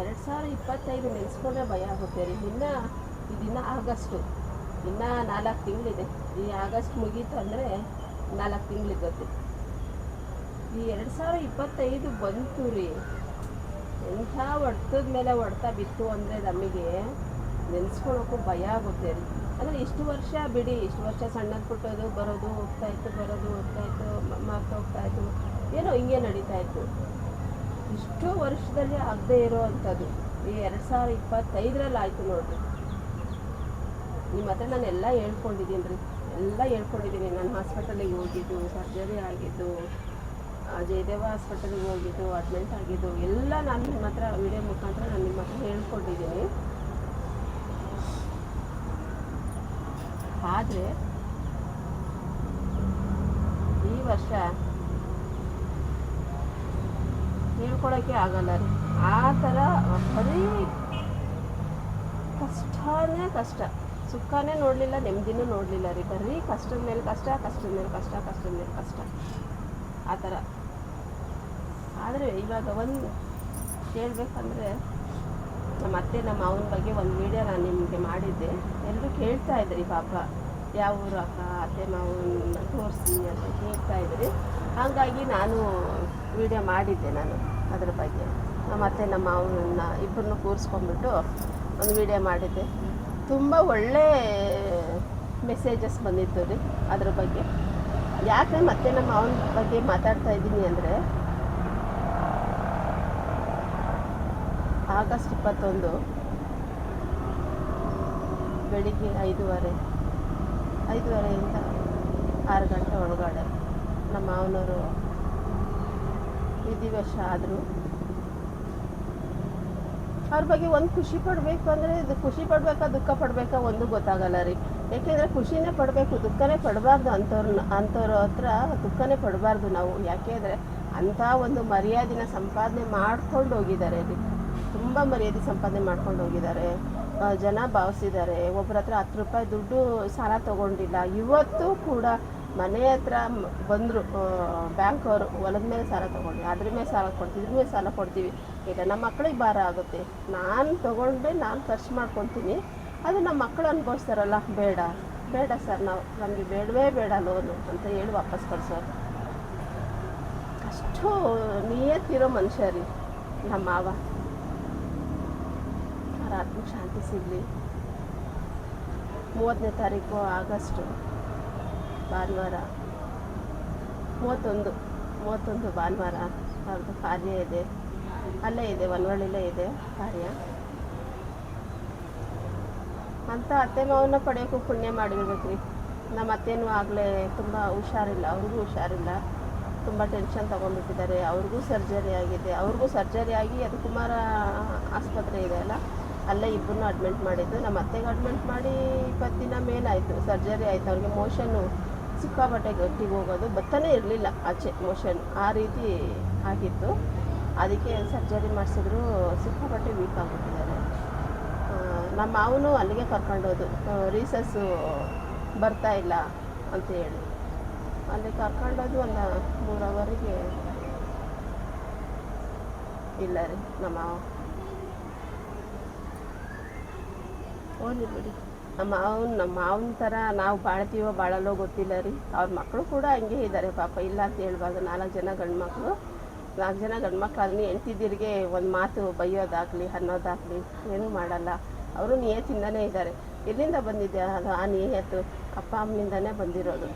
ಎರಡು ಸಾವಿರ ಇಪ್ಪತ್ತೈದು ನೆನೆಸ್ಕೊಂಡ್ರೆ ಭಯ ಆಗುತ್ತೆ ರೀ. ಇನ್ನು ದಿನ ಆಗಸ್ಟು. ಇನ್ನು ನಾಲ್ಕು ತಿಂಗಳಿದೆ. ಈ ಆಗಸ್ಟ್ ಮುಗೀತು ಅಂದರೆ ನಾಲ್ಕು ತಿಂಗಳಿರುತ್ತೆ ಈ ಎರಡು ಸಾವಿರ ಇಪ್ಪತ್ತೈದು ಬಂತು ರೀ. ಎಂಥ ಹೊಡ್ತದ ಮೇಲೆ ಹೊಡ್ತಾ ಬಿತ್ತು ಅಂದರೆ ನಮಗೆ ನೆನೆಸ್ಕೊಳ್ಳೋಕ್ಕೂ ಭಯ ಆಗುತ್ತೆ ರೀ. ಅಂದರೆ ಇಷ್ಟು ವರ್ಷ ಬಿಡಿ, ಇಷ್ಟು ವರ್ಷ ಸಣ್ಣದು ಪುಟ್ಟೋದು ಬರೋದು ಹೋಗ್ತಾಯಿತ್ತು ಬರೋದು ಹೋಗ್ತಾಯಿತ್ತು ಹೋಗ್ತಾಯಿತ್ತು ಹೋಗ್ತಾ ಇತ್ತು. ಏನೋ ಹಿಂಗೆ ನಡೀತಾ ಇತ್ತು. ಇಷ್ಟು ವರ್ಷದಲ್ಲಿ ಆಗದೆ ಇರೋ ಅಂಥದ್ದು. ಈ ಎರಡು ಸಾವಿರ ಇಪ್ಪತ್ತೈದರಲ್ಲಿ ಆಯಿತು ನೋಡ್ರಿ. ನಿಮ್ಮ ಹತ್ರ ನಾನು ಎಲ್ಲ ಹೇಳ್ಕೊಂಡಿದ್ದೀನಿ ರೀ ಎಲ್ಲ ಹೇಳ್ಕೊಂಡಿದ್ದೀನಿ. ನಾನು ಹಾಸ್ಪಿಟಲಿಗೆ ಹೋಗಿದ್ದು, ಸರ್ಜರಿ ಆಗಿದ್ದು ಜಯದೇವ ಹಾಸ್ಪಿಟಲಿಗೆ ಹೋಗಿದ್ದು, ಅಡ್ಮಿಂಟ್ ಆಗಿದ್ದು, ಎಲ್ಲ ನಾನು ನಿಮ್ಮ ಹತ್ರ ವಿಡಿಯೋ ಮುಖಾಂತರ ನಾನು ನಿಮ್ಮ ಹತ್ರ ಹೇಳ್ಕೊಂಡಿದ್ದೀನಿ. ಆದರೆ ಈ ವರ್ಷ ಹೇಳ್ಕೊಳಕ್ಕೆ ಆಗಲ್ಲ. ರೀ ಆ ಥರ ಬರೀ ಕಷ್ಟನೇ ಕಷ್ಟ. ಸುಖನೇ ನೋಡಲಿಲ್ಲ, ನೆಮ್ಮದಿನೂ ನೋಡಲಿಲ್ಲ ರೀ. ಬರೀ ಕಷ್ಟದ ಮೇಲೆ ಕಷ್ಟ, ಕಷ್ಟದ ಮೇಲೆ ಕಷ್ಟ, ಕಷ್ಟದ ಮೇಲೆ ಕಷ್ಟ. ಆ ಥರ. ಆದರೆ ಇವಾಗ ಒಂದು ಹೇಳ್ಬೇಕಂದ್ರೆ ನಮ್ಮ ಅತ್ತೆ, ನಮ್ಮ ಅವನ ಬಗ್ಗೆ ಒಂದು ವಿಡಿಯೋ ನಾನು ನಿಮಗೆ ಮಾಡಿದ್ದೆ. ಎಲ್ಲರೂ ಕೇಳ್ತಾ ಇದ್ರಿ ಪಾಪ. ಯಾವ ಊರು ಅಕ್ಕ ಅತ್ತೆ ಮಾವನ್ನ ತೋರಿಸಿ ಅಂತ ಕೇಳ್ತಾ ಇದ್ರಿ. ಹಾಗಾಗಿ ನಾನು ವಿಡಿಯೋ ಮಾಡಿದ್ದೆ ನಾನು. ಅದ್ರ ಬಗ್ಗೆ. ಮತ್ತೆ ನಮ್ಮ ಮಾವನನ್ನ ಇಬ್ಬರನ್ನು ಕೂರಿಸ್ಕೊಂಡ್ಬಿಟ್ಟು ಒಂದು ವಿಡಿಯೋ ಮಾಡಿದ್ದೆ. ತುಂಬ ಒಳ್ಳೆ ಮೆಸೇಜಸ್ ಬಂದಿತ್ತು ರೀ ಅದ್ರ ಬಗ್ಗೆ. ಯಾಕೆ ಮತ್ತೆ ನಮ್ಮ ಅವನ ಬಗ್ಗೆ ಮಾತಾಡ್ತಾ ಇದ್ದೀನಿ ಅಂದರೆ, ಆಗಸ್ಟ್ ಇಪ್ಪತ್ತೊಂದು, ಬೆಳಿಗ್ಗೆ ಐದೂವರೆ, ಐದೂವರೆಯಿಂದ ಆರು ಗಂಟೆ ಒಳಗಡೆ ನಮ್ಮ ಮಾವನವರು ವಿಧಿವಶ ಆದರೂ. ಅವ್ರ ಬಗ್ಗೆ ಒಂದು ಖುಷಿ ಪಡಬೇಕು ಅಂದರೆ ಇದು ಖುಷಿ ಪಡಬೇಕಾ, ದುಃಖ ಪಡಬೇಕಾ ಒಂದು ಗೊತ್ತಾಗಲ್ಲ ರೀ. ಏಕೆಂದರೆ ಖುಷಿನೇ ಪಡಬೇಕು, ದುಃಖನೇ ಪಡಬಾರ್ದು ಅಂಥವ್ರನ್ನ ಅಂಥವ್ರ ಹತ್ರ ದುಃಖನೇ ಪಡಬಾರ್ದು ನಾವು. ಯಾಕೆಂದರೆ ಅಂಥ ಒಂದು ಮರ್ಯಾದಿನ ಸಂಪಾದನೆ ಮಾಡ್ಕೊಂಡು ಹೋಗಿದ್ದಾರೆ ರೀ ತುಂಬ ಮರ್ಯಾದೆ ಸಂಪಾದನೆ ಮಾಡ್ಕೊಂಡು ಹೋಗಿದ್ದಾರೆ. ಜನ ಭಾವಿಸಿದ್ದಾರೆ. ಒಬ್ಬರ ಹತ್ರ ಹತ್ತು ರೂಪಾಯಿ ದುಡ್ಡು ಸಾಲ ತೊಗೊಂಡಿಲ್ಲ. ಇವತ್ತು ಕೂಡ ಮನೆ ಹತ್ರ ಬಂದರು ಬ್ಯಾಂಕ್ ಅವರು ಹೊಲದ ಮೇಲೆ ಸಾಲ ತೊಗೊಂಡು ಅದ್ರ ಮೇಲೆ ಸಾಲ ಕೊಡ್ತೀವಿ, ಇದ್ರ ಮೇಲೆ ಸಾಲ ಕೊಡ್ತೀವಿ. ಈಗ ನಮ್ಮ ಮಕ್ಳಿಗೆ ಭಾರ ಆಗುತ್ತೆ. ನಾನು ತೊಗೊಂಡ್ರೆ ನಾನು ಖರ್ಚು ಮಾಡ್ಕೊತೀನಿ. ಅದು ನಮ್ಮ ಮಕ್ಕಳು ಅನ್ಭವಿಸ್ತಾರಲ್ಲ, ಬೇಡ. ಬೇಡ ಸರ್, ನಾವು ನಮಗೆ ಬೇಡವೇ ಬೇಡ ಲೋನು ಅಂತ ಹೇಳಿ ವಾಪಸ್ ಕಳ್ಸೋರು. ಅಷ್ಟು ನಿಯತ್ತಿರೋ ಮನುಷ್ಯ ರೀ ನಮ್ಮ ಮಾವ. ಅವ್ರ ಆತ್ಮಕ್ಕೆ ಶಾಂತಿ ಸಿಗಲಿ. ಮೂವತ್ತನೇ ತಾರೀಕು ಆಗಸ್ಟು. ಭಾನುವಾರ. ಮೂವತ್ತೊಂದು ಮೂವತ್ತೊಂದು ಭಾನುವಾರ ಅವ್ರದ್ದು ಕಾರ್ಯ ಇದೆ. ಅಲ್ಲೇ ಇದೆ ಒಲ್ವಳ್ಳಿಲೇ ಇದೆ ಕಾರ್ಯ. ಅಂತ ಅತ್ತೆ ಮಾವನ್ನ ಪಡೆಯೋಕ್ಕೂ ಪುಣ್ಯ ಮಾಡಿರ್ಬೇಕು ರೀ ನಮ್ಮ ಅತ್ತೇನೂ ಆಗಲೇ ತುಂಬ ಹುಷಾರಿಲ್ಲ, ಅವ್ರಿಗೂ ಹುಷಾರಿಲ್ಲ. ತುಂಬ ಟೆನ್ಷನ್ ತೊಗೊಂಡ್ಬಿಟ್ಟಿದ್ದಾರೆ. ಅವ್ರಿಗೂ ಸರ್ಜರಿ ಆಗಿದೆ. ಅವ್ರಿಗೂ ಸರ್ಜರಿ ಆಗಿ ಅದು ಕುಮಾರ ಆಸ್ಪತ್ರೆ ಇದೆ ಅಲ್ಲ, ಅಲ್ಲೇ ಇಬ್ಬರನ್ನೂ ಅಡ್ಮಿಂಟ್ ಮಾಡಿದ್ದು. ನಮ್ಮ ಅತ್ತೆಗೆ ಅಡ್ಮಿಂಟ್ ಮಾಡಿ ಇಪ್ಪತ್ತು ದಿನ ಮೇಲಾಯಿತು. ಸರ್ಜರಿ ಆಯಿತು. ಅವ್ರಿಗೆ ಮೋಷನ್ನು ಸಿಕ್ಕಾಬಟ್ಟೆ ಗಟ್ಟಿಗೆ ಹೋಗೋದು ಬತ್ತನೇ ಇರಲಿಲ್ಲ ಆಚೆ ಮೋಷನ್ ಆ ರೀತಿ ಆಗಿತ್ತು. ಅದಕ್ಕೆ ಸರ್ಜರಿ ಮಾಡಿಸಿದ್ರು, ಸಿಕ್ಕಾಪಟ್ಟೆ ವೀಕ್ ಆಗಿಬಿಟ್ಟಿದ್ದಾರೆ. ನಮ್ಮ ಮಾವನು ಅಲ್ಲಿಗೆ ಕರ್ಕೊಂಡೋದು ರೀಸಸ್ಸು ಬರ್ತಾ ಇಲ್ಲ ಅಂತ ಹೇಳಿ. ಅಲ್ಲಿ ಕರ್ಕೊಂಡೋದು ಒಂದು ಮೂರು ಅವರಿಗೆ ಇಲ್ಲ ರೀ ನಮ್ಮ ಮಾವ. ಬಿಡಿ. ನಮ್ಮ ಮಾವನ ನಮ್ಮ ಮಾವನ ಥರ ನಾವು ಬಾಳ್ತೀವೋ ಬಾಳಲ್ಲೋ ಗೊತ್ತಿಲ್ಲ ರೀ. ಅವ್ರ ಮಕ್ಕಳು ಕೂಡ ಹಂಗೆ ಇದ್ದಾರೆ ಪಾಪ. ಇಲ್ಲ ಅಂತ ಹೇಳ್ಬಾರ್ದು. ನಾಲ್ಕು ಜನ ಗಂಡು ಮಕ್ಕಳು ನಾಲ್ಕು ಜನ ಗಂಡು ಅದನ್ನ ಹೆಂಡ್ತಿದ್ದೀರಿಗೆ ಒಂದು ಮಾತು ಬೈಯೋದಾಗಲಿ, ಅನ್ನೋದಾಗಲಿ ಏನೂ ಮಾಡಲ್ಲ. ಅವರು ನಿಯತ್ತಿಂದನೇ ಇದ್ದಾರೆ ಎಲ್ಲಿಂದ ಬಂದಿದೆ ಅದು ಆ ನಿಯತ್ತು. ಅಪ್ಪ ಅಮ್ಮನಿಂದನೇ ಬಂದಿರೋದು.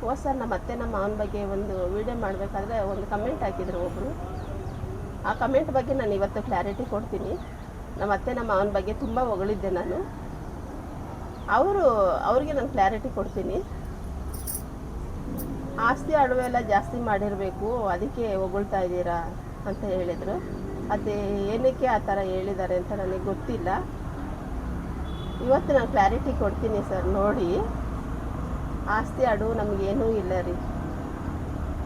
ಹೋದ್ ಸರ್ ನಮ್ಮ ಅತ್ತೆ ನಮ್ಮ ಮಾವನ ಬಗ್ಗೆ ಒಂದು ವಿಡಿಯೋ ಮಾಡಬೇಕಾದ್ರೆ ಒಂದು ಕಮೆಂಟ್ ಹಾಕಿದ್ರು ಒಬ್ಬರು ಆ ಕಮೆಂಟ್ ಬಗ್ಗೆ ನಾನು ಇವತ್ತು ಕ್ಲಾರಿಟಿ ಕೊಡ್ತೀನಿ. ನಮ್ಮ ಅತ್ತೆ, ನಮ್ಮ ಮಾವನ ಬಗ್ಗೆ ತುಂಬ ಹೊಗಳಿದ್ದೆ ನಾನು. ಅವರು, ಅವ್ರಿಗೆ ನಾನು ಕ್ಲಾರಿಟಿ ಕೊಡ್ತೀನಿ. ಆಸ್ತಿ ಅಡವೆ ಎಲ್ಲ ಜಾಸ್ತಿ ಮಾಡಿರಬೇಕು, ಅದಕ್ಕೆ ಹೊಗಳ್ತಾ ಇದ್ದೀರಾ ಅಂತ ಹೇಳಿದರು. ಅದೇ ಏನಕ್ಕೆ ಆ ಥರ ಹೇಳಿದ್ದಾರೆ ಅಂತ ನನಗೆ ಗೊತ್ತಿಲ್ಲ. ಇವತ್ತು ನಾನು ಕ್ಲಾರಿಟಿ ಕೊಡ್ತೀನಿ ಸರ್, ನೋಡಿ. ಆಸ್ತಿ ಅಡವು ನಮಗೇನೂ ಇಲ್ಲ ರೀ.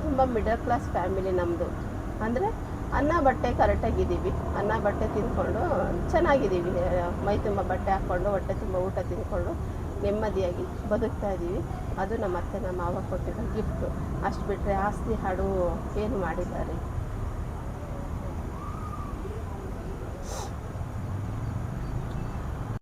ತುಂಬ ಮಿಡಲ್ ಕ್ಲಾಸ್ ಫ್ಯಾಮಿಲಿ ನಮ್ಮದು ಅಂದರೆ ಅನ್ನ ಬಟ್ಟೆ ಕರೆಕ್ಟಾಗಿದ್ದೀವಿ ಅನ್ನ ಬಟ್ಟೆ ತಿಂದ್ಕೊಂಡು ಚೆನ್ನಾಗಿದ್ದೀವಿ. ಮೈ ತುಂಬ ಬಟ್ಟೆ ಹಾಕ್ಕೊಂಡು, ಹೊಟ್ಟೆ ತುಂಬ ಊಟ ತಿಂದ್ಕೊಂಡು ನೆಮ್ಮದಿಯಾಗಿ ಬದುಕ್ತಾ ಇದ್ದೀವಿ. ಅದು ನಮ್ಮ ಅತ್ತೆ, ನಮ್ಮ ಮಾವ ಕೊಟ್ಟಿರೋ ಗಿಫ್ಟು ಅಷ್ಟು ಬಿಟ್ಟರೆ ಆಸ್ತಿ ಹಾಡು ಏನು ಮಾಡಿದ್ದಾರೆ?